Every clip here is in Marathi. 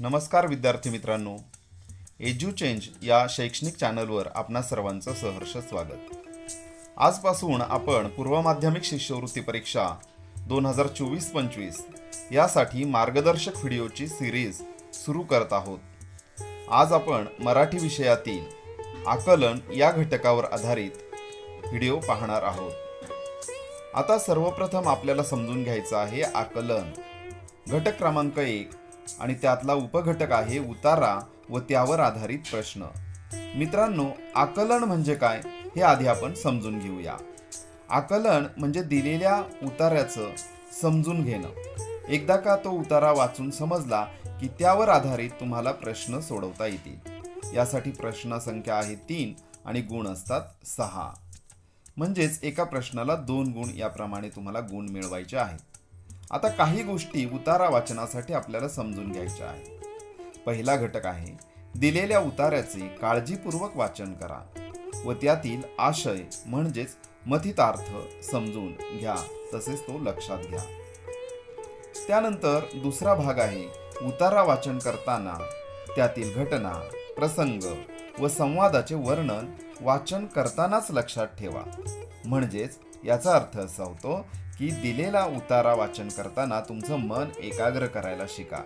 नमस्कार विद्यार्थी मित्रांनो. एज्यू चेंज या शैक्षणिक चॅनलवर आपणा सर्वांचं सहर्ष स्वागत. आजपासून आपण पूर्व माध्यमिक शिष्यवृत्ती परीक्षा दोन हजार चोवीस पंचवीस यासाठी मार्गदर्शक व्हिडिओची सिरीज सुरू करत आहोत. आज आपण मराठी विषयातील आकलन या घटकावर आधारित व्हिडिओ पाहणार आहोत. आता सर्वप्रथम आपल्याला समजून घ्यायचं आहे आकलन. घटक क्रमांक एक आणि त्यातला उपघटक आहे उतारा व त्यावर आधारित प्रश्न. मित्रांनो आकलन म्हणजे काय? हे आधी आपण समजून घेऊया. आकलन म्हणजे दिलेल्या उतार्याचं समजून घेणं. एकदा का तो उतारा वाचून समजला की त्यावर आधारित तुम्हाला प्रश्न सोडवता येतील. यासाठी प्रश्न संख्या आहे तीन आणि गुण असतात सहा. म्हणजेच एका प्रश्नाला दोन गुण याप्रमाणे तुम्हाला गुण मिळवायचे आहेत. आता काही गोष्टी उतारा वाचनासाठी आपल्याला समजून घ्यायच्या आहेत. पहिला घटक आहे दिलेल्या उतार्याचे काळजीपूर्वक वाचन करा व त्यातील आशय म्हणजेच मथितार्थ समजून घ्या तसेच तो लक्षात घ्या. त्यानंतर दुसरा भाग आहे उतारा वाचन करताना त्यातील घटना प्रसंग व संवादाचे वर्णन वाचन करतानाच लक्षात ठेवा. म्हणजेच याचा अर्थ असा होतो की दिलेला उतारा वाचन करताना तुमचं मन एकाग्र करायला शिका.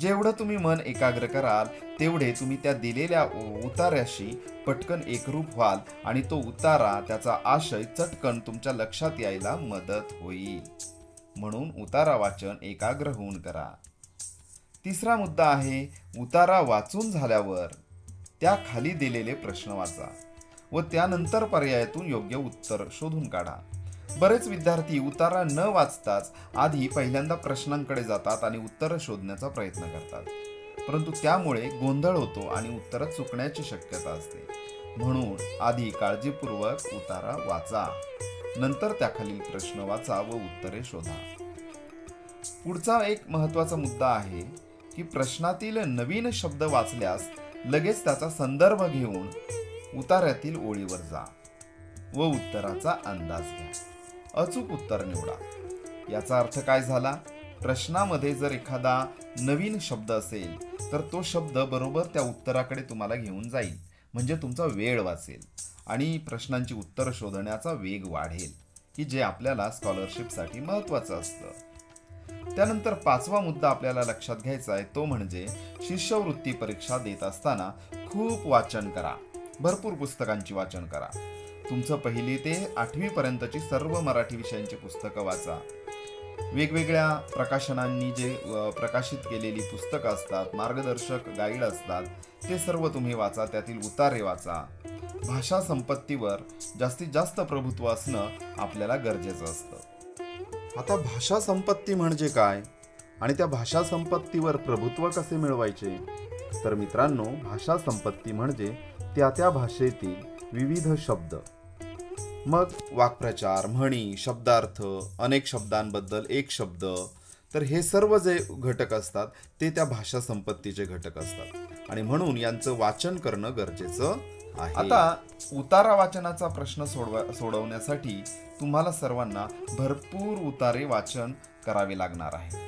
जेवढं तुम्ही मन एकाग्र कराल तेवढे तुम्ही त्या दिलेल्या उतार्याशी पटकन एकरूप व्हाल आणि तो उतारा त्याचा आशय चटकन तुमच्या लक्षात यायला मदत होईल. म्हणून उतारा वाचन एकाग्र होऊन करा. तिसरा मुद्दा आहे उतारा वाचून झाल्यावर त्या खाली दिलेले प्रश्न वाचा व त्यानंतर पर्यायातून योग्य उत्तर शोधून काढा. बरेच विद्यार्थी उतारा न वाचताच आधी पहिल्यांदा प्रश्नांकडे जातात आणि उत्तरं शोधण्याचा प्रयत्न करतात. परंतु त्यामुळे गोंधळ होतो आणि उत्तरं चुकण्याची शक्यता असते. म्हणून आधी काळजीपूर्वक उतारा वाचा. नंतर त्याखालील प्रश्न वाचा व उत्तरे शोधा. पुढचा एक महत्त्वाचा मुद्दा आहे की प्रश्नातील नवीन शब्द वाचल्यास लगेच त्याचा संदर्भ घेऊन उतार्यातील ओळीवर जा व उत्तराचा अंदाज घ्या. अचूक उत्तर निवडा. याचा अर्थ काय झाला? प्रश्नामध्ये जर एखादा नवीन शब्द असेल तर तो शब्द बरोबर त्या उत्तराकडे तुम्हाला घेऊन जाईल. म्हणजे तुमचा वेळ वाचेल आणि प्रश्नांची उत्तरं शोधण्याचा वेग वाढेल की जे आपल्याला स्कॉलरशिपसाठी महत्त्वाचं असतं. त्यानंतर पाचवा मुद्दा आपल्याला लक्षात घ्यायचा आहे तो म्हणजे शिष्यवृत्ती परीक्षा देत असताना खूप वाचन करा. भरपूर पुस्तकांची वाचन करा. तुमचं पहिली ते आठवी पर्यंतची सर्व मराठी विषयांची पुस्तकं वाचा. वेगवेगळ्या प्रकाशनांनी जे प्रकाशित केलेली पुस्तकं असतात मार्गदर्शक गाईड असतात ते सर्व तुम्ही वाचा त्यातील उतारे वाचा. भाषा संपत्तीवर जास्तीत जास्त प्रभुत्व असणं आपल्याला गरजेचं असतं. आता भाषा संपत्ती म्हणजे काय? आणि त्या भाषा संपत्तीवर प्रभुत्व कसे मिळवायचे? तर मित्रांनो भाषा संपत्ती म्हणजे त्या त्या भाषेतील विविध शब्द. मग वाक्प्रचार म्हणी शब्दार्थ अनेक शब्दांबद्दल एक शब्द. तर हे सर्व जे घटक असतात ते त्या भाषा संपत्तीचे घटक असतात. आणि म्हणून यांचं वाचन करणं गरजेचं आहे. आता उतारा वाचनाचा प्रश्न सोडवा सोडवण्यासाठी तुम्हाला सर्वांना भरपूर उतारे वाचन करावे लागणार आहे.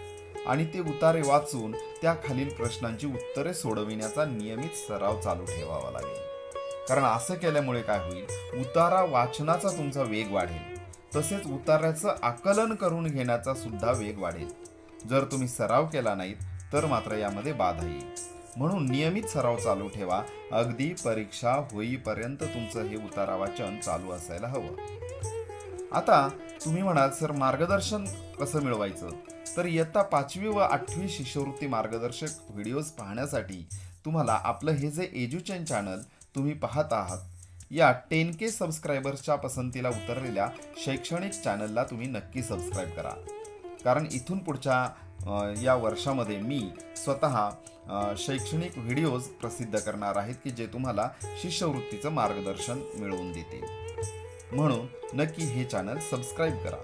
आणि ते उतारे वाचून त्या खालील प्रश्नांची उत्तरे सोडविण्याचा नियमित सराव चालू ठेवावा लागेल. कारण असं केल्यामुळे काय होईल? उतारा वाचनाचा तुमचा वेग वाढेल. तसेच उतार्याचं आकलन करून घेण्याचा सुद्धा वेग वाढेल. जर तुम्ही सराव केला नाहीत तर मात्र यामध्ये बाधा येईल. म्हणून नियमित सराव चालू ठेवा. अगदी परीक्षा होईपर्यंत तुमचं हे उतारा वाचन चालू असायला हवं. आता तुम्ही म्हणाल सर मार्गदर्शन कसं मिळवायचं? तर इयत्ता पाचवी व आठवी शिष्यवृत्ती मार्गदर्शक व्हिडिओज पाहण्यासाठी तुम्हाला आपलं हे जे एज्युचेन चॅनल तुम्ही पाहत आहात. या टेन के सबस्क्रायबर्सच्या पसंतीला उतरलेल्या शैक्षणिक चॅनलला तुम्ही नक्की सबस्क्राईब करा. कारण इथून पुढच्या या वर्षामध्ये मी स्वतः शैक्षणिक व्हिडिओज प्रसिद्ध करणार आहेत की जे तुम्हाला शिष्यवृत्तीचं मार्गदर्शन मिळवून देतील. म्हणून नक्की हे चॅनल सबस्क्राईब करा.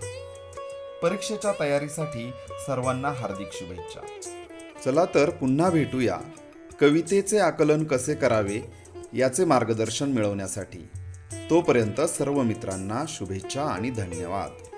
परीक्षेच्या तयारीसाठी सर्वांना हार्दिक शुभेच्छा. चला तर पुन्हा भेटूया. कवितेचे आकलन कसे करावे? याचे मार्गदर्शन मिळवण्यासाठी. तोपर्यंत सर्व मित्रांना शुभेच्छा आणि धन्यवाद.